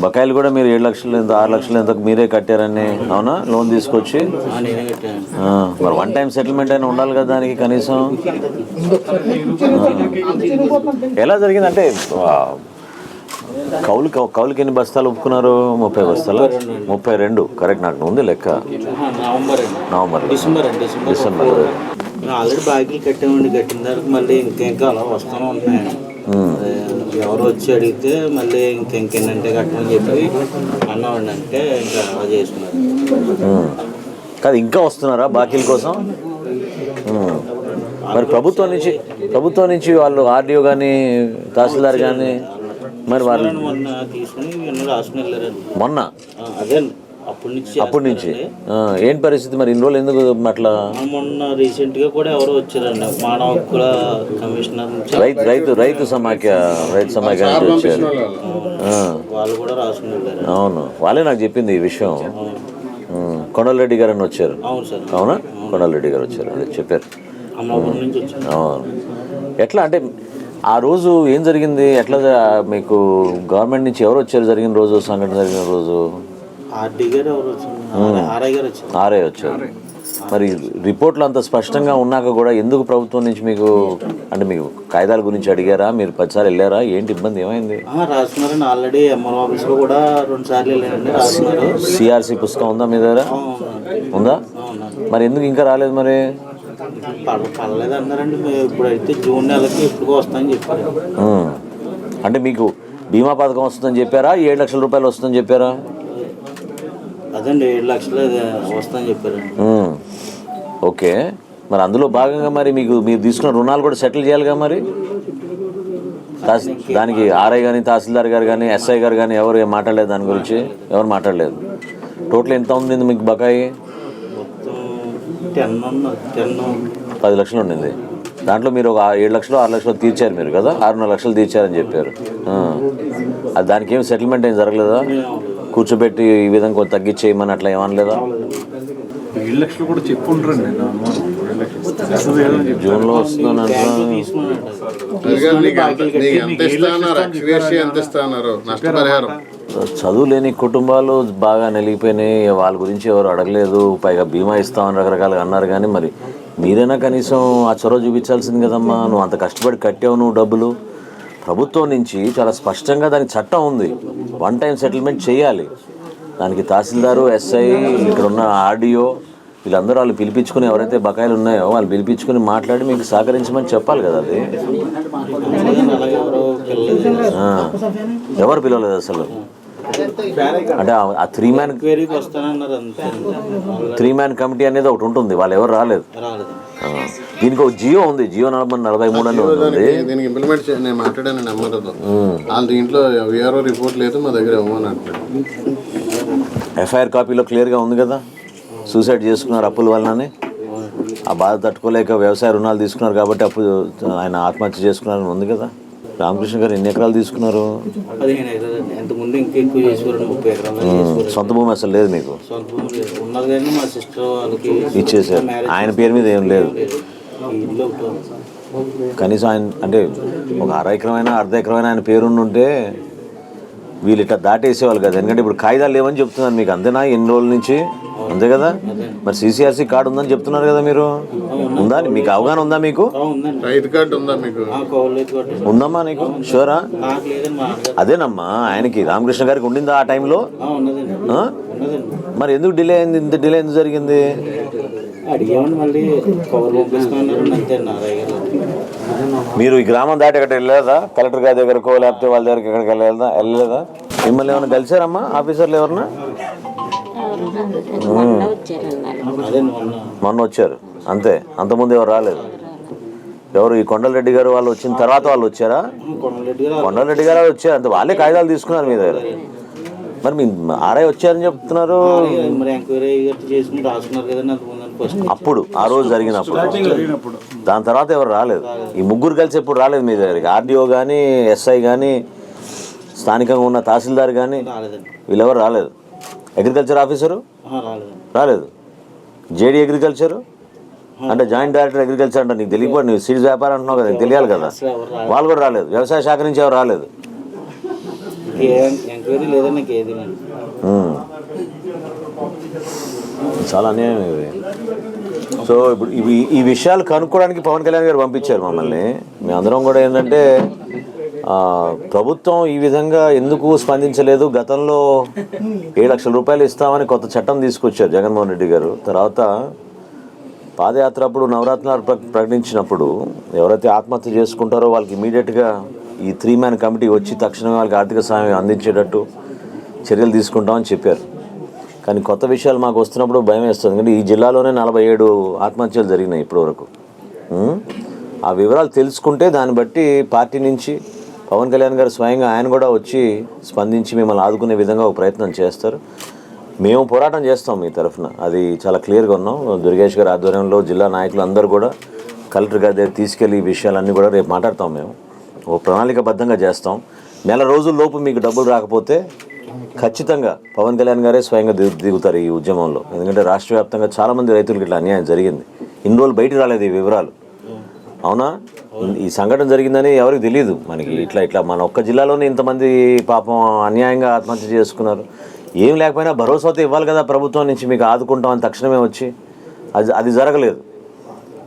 బకాయిలు కూడా మీరు ఏడు లక్షలు ఎంత ఆరు లక్షలు ఎంత మీరే కట్టారని అవునా? లోన్ తీసుకొచ్చి? మరి వన్ టైం సెటిల్మెంట్ అయినా ఉండాలి కదా దానికి కనీసం. ఎలా జరిగిందంటే కౌలు కౌ- కౌలుకి ఎన్ని బస్తాలు ఒప్పుకున్నారు? ముప్పై బస్తాలు? ముప్పై రెండు. కరెక్ట్ నాకు ఉంది లెక్క. నవంబర్ డిసెంబర్ డిసెంబర్ ఆల్రెడీ బాకీలు కట్టామండి కట్టిన తర్వాత మళ్ళీ ఇంకెంకా అలా వస్తూనే ఉంటున్నాయండి అదే ఎవరు వచ్చి అడిగితే మళ్ళీ ఇంకెంకెన్నంటే కట్టమని చెప్పి అన్నామండి అంటే ఇంకా అలా చేసుకున్నారు. కాదు ఇంకా వస్తున్నారా బాకీల కోసం. మరి ప్రభుత్వం నుంచి ప్రభుత్వం నుంచి వాళ్ళు ఆర్డీఓ కానీ తహసీల్దార్ కానీ మరి వాళ్ళు మొన్న తీసుకుని రాసుకుని వెళ్ళారండి. మొన్న? అదే. అప్పటి నుంచి ఏంటి పరిస్థితి మరి? ఇన్ని రోజులు ఎందుకు అట్లా? మొన్న రీసెంట్గా కూడా ఎవరో వచ్చారండి. మానవ హక్కుల కమిషనర్ రైతు రైతు రైతు సమాఖ్య రైతు సమాఖ్య నుంచి వచ్చారు. ఆ, వాళ్ళు కూడా రాసుకుని వెళ్ళారు అవును. వాళ్ళే నాకు చెప్పింది ఈ విషయం. కొండలరెడ్డి గారు అని వచ్చారు. అవును కొండలరెడ్డి గారు వచ్చారు. అదే చెప్పారు. ఎట్లా అంటే ఆ రోజు ఏం జరిగింది? ఎట్లా మీకు గవర్నమెంట్ నుంచి ఎవరు వచ్చారు? జరిగిన రోజు సంఘటన జరిగిన రోజు? ఆర్ఐ వచ్చారు. మరి రిపోర్ట్లు అంత స్పష్టంగా ఉన్నాక కూడా ఎందుకు ప్రభుత్వం నుంచి మీకు అంటే మీకు కాగితాల గురించి అడిగారా? మీరు పదిసార్లు వెళ్ళారా? ఏంటి ఇబ్బంది? ఏమైంది? ఆల్రెడీ ఎంఆర్ ఆఫీస్లో కూడా రెండు సార్లు వెళ్ళారండి సిఆర్సి పుస్తకం ఉందా మీ దగ్గర. ఉందా? మరి ఎందుకు ఇంకా రాలేదు మరి? పడ పడలేదు అన్నారండి. ఇప్పుడైతే జూన్ నెలకి ఇప్పుడు వస్తామని చెప్పారు. అంటే మీకు బీమా పథకం వస్తుందని చెప్పారా? ఏడు లక్షల రూపాయలు వస్తుందని చెప్పారా? అదండి ఏడు లక్షలు చెప్పారండి. ఓకే. మరి అందులో భాగంగా మరి మీకు మీరు తీసుకున్న రుణాలు కూడా సెటిల్ చేయాలిగా మరి? దానికి ఆర్ఐ కానీ తహసీల్దార్ గారు కానీ ఎస్ఐ గారు కానీ ఎవరు మాట్లాడలేదు దాని గురించి? ఎవరు మాట్లాడలేదు? టోటల్ ఎంత ఉంది మీకు బకాయి? పది లక్షలు ఉండింది. దాంట్లో మీరు ఒక ఏడు లక్షలు ఆరు లక్షలు తీర్చారు మీరు కదా? ఆరున్నర లక్షలు తీర్చారని చెప్పారు. అది దానికి ఏం సెటిల్మెంట్ ఏం జరగలేదా. కూర్చోబెట్టి ఈ విధంగా కొంచెం తగ్గించేయమని అట్లా ఏమనలేదా ఏడు లక్షలు కూడా చెప్పు ఉంటారండి నేను అనుమానం ఏడు లక్షలు వస్తుంది ఏదో అని చెప్పి. జూన్లో వస్తుందని అంటున్నా తీసుకున్నానండి సరిగా నీకు ఎంత- నీకు ఎంత ఇస్తా అన్నారు ఎక్స్గ్రేషి ఎంత ఇస్తా అన్నారు నష్టపరిహారం. చదువు లేని కుటుంబాలు బాగా నలిగిపోయినాయి. వాళ్ళ గురించి ఎవరు అడగలేదు. పైగా బీమా ఇస్తామని రకరకాలుగా అన్నారు. కానీ మరి మీరైనా కనీసం ఆ చొరవ చూపించాల్సింది కదమ్మా. నువ్వు అంత కష్టపడి కట్టావు నువ్వు డబ్బులు. ప్రభుత్వం నుంచి చాలా స్పష్టంగా దానికి చట్టం ఉంది. వన్ టైం సెటిల్మెంట్ చేయాలి. దానికి తహసీల్దారు ఎస్ఐ ఇక్కడ ఉన్న ఆర్డీఓ వీళ్ళందరూ వాళ్ళు పిలిపించుకుని ఎవరైతే బకాయిలు ఉన్నాయో వాళ్ళు పిలిపించుకుని మాట్లాడి మీకు సహకరించమని చెప్పాలి కదా అది. ఎవరో పిలవలేదు అసలు? అంటే ఆ- three man three man committee అనేది ఒకటి ఉంటుంది. వాళ్ళు ఎవరు రాలేదు. దీనికి ఒక జియో ఉంది జియో నలభై నలభై మూడు అని ఉంది. దానికి ఇంప్లిమెంట్ నేను మాట్లాడాను నెంబర్తో వాళ్ళ దీంట్లో విఆర్ఓ రిపోర్ట్ లేదు మా దగ్గర ఇవ్వమని ఎఫ్ఐఆర్ కాపీలో క్లియర్గా ఉంది కదా? సూసైడ్ చేసుకున్నారు అప్పుల వలనని ఆ బాధ తట్టుకోలేక వ్యవసాయ రుణాలు తీసుకున్నారు కాబట్టి అప్పు ఆయన ఆత్మహత్య చేసుకున్నారని ఉంది కదా? రామకృష్ణ గారు ఎన్ని ఎకరాలు తీసుకున్నారు? సొంత భూమి అసలు లేదు మీకు? ఇచ్చేసారు ఆయన పేరు మీద ఏం లేదు. కనీసం ఆయన అంటే ఒక అర ఎకరమైనా అర్ధ ఎకరమైనా ఆయన పేరుండి ఉంటే వీళ్ళు ఇట్లా దాటేసేవాళ్ళు కదా. ఎందుకంటే ఇప్పుడు కాగితాలు లేవని చెప్తున్నారు మీకు. అంతేనా ఎన్ని రోజుల నుంచి? అంతే కదా? మరి సిసిఆర్సీ కార్డు ఉందని చెప్తున్నారు కదా మీరు? ఉందా? మీకు అవగాహన ఉందా మీకు? రైతు కార్డు ఉందా మీకు? ఉందమ్మా నీకు? షూరా అదేనమ్మా ఆయనకి రామకృష్ణ గారికి ఉండిందా ఆ టైంలో మరి ఎందుకు డిలే అయింది? ఇంత డిలే ఎందుకు జరిగింది? మీరు ఈ గ్రామం దాటి ఎక్కడ వెళ్ళలేదా? కలెక్టర్ గారి దగ్గరకో లేకపోతే వాళ్ళ దగ్గరికి ఎక్కడికి వెళ్ళలేదా? వెళ్ళలేదా? మిమ్మల్ని ఏమైనా కలిసారమ్మా ఆఫీసర్లు ఎవరన్నా? మొన్న వచ్చారు. అంతే. అంతకుముందు ఎవరు రాలేదు. ఎవరు ఈ కొండలరెడ్డి గారు వాళ్ళు వచ్చిన తర్వాత వాళ్ళు వచ్చారా? కొండలరెడ్డి గారు వచ్చారు. అంత. వాళ్ళే కాగితాలు తీసుకున్నారు మీ దగ్గర. మరి మీ ఆర్ఐ వచ్చారని చెప్తున్నారు. అప్పుడు ఆ రోజు జరిగినప్పుడు. దాని తర్వాత ఎవరు రాలేదు. ఈ ముగ్గురు కలిసి ఎప్పుడు రాలేదు మీ దగ్గరికి. ఆర్డీఓ కానీ ఎస్ఐ కానీ స్థానికంగా ఉన్న తహసీల్దార్ కానీ వీళ్ళెవరు రాలేదు. Agriculture officer? రాలేదు. JD agriculture? అంటే జాయింట్ డైరెక్టర్ అగ్రికల్చర్ అంటే నీకు తెలియకపోతే నువ్వు సీడ్స్ వ్యాపారం అంటున్నావు కదా తెలియాలి కదా. వాళ్ళు కూడా రాలేదు. వ్యవసాయ శాఖ నుంచి ఎవరు రాలేదు. చాలా అన్యాయం ఇది. సో ఇప్పుడు ఇవి ఈ విషయాలు కనుక్కోవడానికి పవన్ కళ్యాణ్ గారు పంపించారు మమ్మల్ని. మీ అందరం కూడా ఏంటంటే ప్రభుత్వం ఈ విధంగా ఎందుకు స్పందించలేదు? గతంలో ఏడు లక్షల రూపాయలు ఇస్తామని కొత్త చట్టం తీసుకొచ్చారు జగన్మోహన్ రెడ్డి గారు. తర్వాత పాదయాత్ర అప్పుడు నవరత్నాలు ప్ర- ప్రకటించినప్పుడు ఎవరైతే ఆత్మహత్య చేసుకుంటారో వాళ్ళకి ఇమీడియట్గా ఈ త్రీ మ్యాన్ కమిటీ వచ్చి తక్షణమే వాళ్ళకి ఆర్థిక సహాయం అందించేటట్టు చర్యలు తీసుకుంటామని చెప్పారు. కానీ కొత్త విషయాలు మాకు వస్తున్నప్పుడు భయం వేస్తుంది. ఎందుకంటే ఈ జిల్లాలోనే నలభై ఏడు ఆత్మహత్యలు జరిగినాయి ఇప్పటివరకు. ఆ వివరాలు తెలుసుకుంటే దాన్ని బట్టి పార్టీ నుంచి పవన్ కళ్యాణ్ గారు స్వయంగా ఆయన కూడా వచ్చి స్పందించి మిమ్మల్ని ఆదుకునే విధంగా ఒక ప్రయత్నం చేస్తారు. మేము పోరాటం చేస్తాం మీ తరఫున. అది చాలా క్లియర్గా ఉన్నాం. దుర్గేష్ గారి ఆధ్వర్యంలో జిల్లా నాయకులు అందరూ కూడా కలెక్టర్ గారి దగ్గర తీసుకెళ్ళి ఈ విషయాలన్నీ కూడా రేపు మాట్లాడతాం మేము. ఒక ప్రణాళికబద్ధంగా చేస్తాం. నెల రోజుల లోపు మీకు డబ్బులు రాకపోతే ఖచ్చితంగా పవన్ కళ్యాణ్ గారే స్వయంగా దిగు దిగుతారు ఈ ఉద్యమంలో. ఎందుకంటే రాష్ట్ర వ్యాప్తంగా చాలామంది రైతులకు ఇట్లా అన్యాయం జరిగింది. ఇన్ని రోజులు బయటికి రాలేదు ఈ వివరాలు. అవునా? ఈ సంఘటన జరిగిందని ఎవరికి తెలియదు మనకి. ఇట్లా ఇట్లా మన ఒక్క జిల్లాలోనే ఇంతమంది పాపం అన్యాయంగా ఆత్మహత్య చేసుకున్నారు. ఏం లేకపోయినా భరోసాతో ఇవ్వాలి కదా ప్రభుత్వం నుంచి మీకు ఆదుకుంటామని తక్షణమే వచ్చి. అది అది జరగలేదు.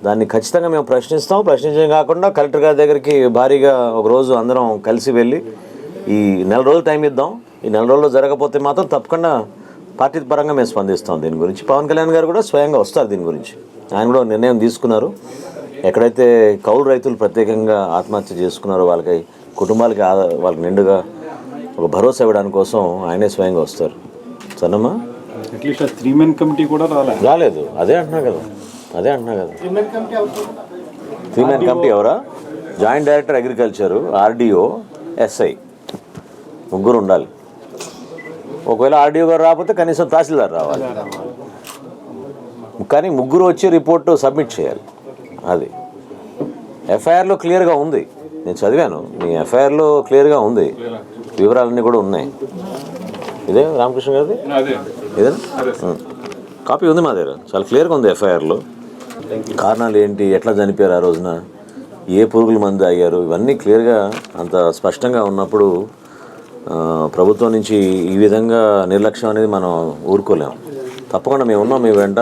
దాన్ని ఖచ్చితంగా మేము ప్రశ్నిస్తాం. ప్రశ్నించడం కాకుండా కలెక్టర్ గారి దగ్గరికి భారీగా ఒక రోజు అందరం కలిసి వెళ్ళి ఈ నెల రోజులు టైం ఇద్దాం. ఈ నెల రోజుల్లో జరగకపోతే మాత్రం తప్పకుండా పార్టీ పరంగా మేము స్పందిస్తాం దీని గురించి. పవన్ కళ్యాణ్ గారు కూడా స్వయంగా వస్తారు దీని గురించి. ఆయన కూడా నిర్ణయం తీసుకున్నారు. ఎక్కడైతే కౌలు రైతులు ప్రత్యేకంగా ఆత్మహత్య చేసుకున్నారో వాళ్ళకి కుటుంబాలకి వాళ్ళకి నిండుగా ఒక భరోసా ఇవ్వడానికి కోసం ఆయనే స్వయంగా వస్తారు. అట్లీస్ట్ ఆ త్రీ మెన్ కమిటీ కూడా రాలే. రాలేదు. అదే అంటున్నా కదా. అదే అంటున్నా కదా. త్రీ మ్యాన్ కమిటీ ఎవరా? Joint director agriculture RDO SI ముగ్గురు ఉండాలి. ఒకవేళ ఆర్డీఓ గారు రాకపోతే కనీసం తహసీల్దార్ రావాలి. కానీ ముగ్గురు వచ్చి రిపోర్ట్ సబ్మిట్ చేయాలి. అది. ఎఫ్ఐఆర్లో క్లియర్గా ఉంది. నేను చదివాను. మీ ఎఫ్ఐఆర్లో క్లియర్గా ఉంది. వివరాలన్నీ కూడా ఉన్నాయి. ఇదే రామకృష్ణ గారిది? ఇదేనా. కాపీ ఉంది మా దగ్గర. చాలా క్లియర్గా ఉంది ఎఫ్ఐఆర్లో కారణాలు ఏంటి? ఎట్లా చనిపోయారు ఆ రోజున? ఏ పురుగుల మందు అయ్యారు ఇవన్నీ క్లియర్గా అంత స్పష్టంగా ఉన్నప్పుడు ప్రభుత్వం నుంచి ఈ విధంగా నిర్లక్ష్యం అనేది మనం ఊరుకోలేము తప్పకుండా మేము ఉన్నాం మీ వెంట.